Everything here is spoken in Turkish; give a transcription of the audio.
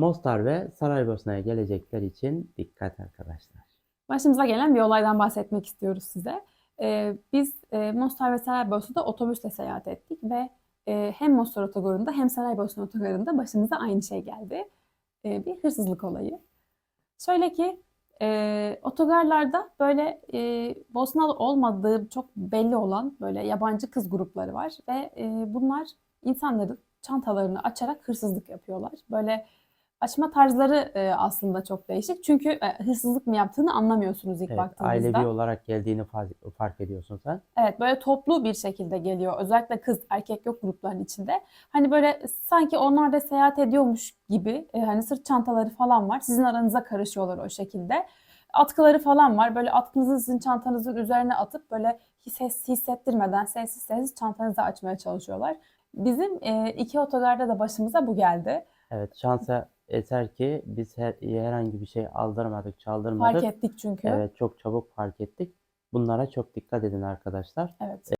Mostar ve Saraybosna'ya gelecekler için dikkat arkadaşlar. Başımıza gelen bir olaydan bahsetmek istiyoruz size. Ee, biz e, Mostar ve Saraybosna'da otobüsle seyahat ettik ve e, hem Mostar otogarında hem Saraybosna otogarında başımıza aynı şey geldi. Ee, bir hırsızlık olayı. Şöyle ki e, otogarlarda böyle e, Bosnalı olmadığı çok belli olan böyle yabancı kız grupları var ve e, bunlar insanların çantalarını açarak hırsızlık yapıyorlar. Böyle açma tarzları e, aslında çok değişik. Çünkü e, hırsızlık mı yaptığını anlamıyorsunuz ilk Evet, baktığınızda. ailevi olarak geldiğini fark, fark ediyorsun sen. Evet böyle toplu bir şekilde geliyor. Özellikle kız erkek yok grupların içinde. Hani böyle sanki onlar da seyahat ediyormuş gibi e, hani sırt çantaları falan var. Sizin aranıza karışıyorlar o şekilde. Atkıları falan var. Böyle atkınızı sizin çantanızın üzerine atıp böyle ses hissettirmeden sessiz sessiz çantanızı açmaya çalışıyorlar. Bizim e, iki otogarda da başımıza bu geldi. Evet şansa eser ki biz her, herhangi bir şey aldırmadık, çaldırmadık. Fark ettik çünkü. Evet çok çabuk fark ettik. Bunlara çok dikkat edin arkadaşlar. Evet.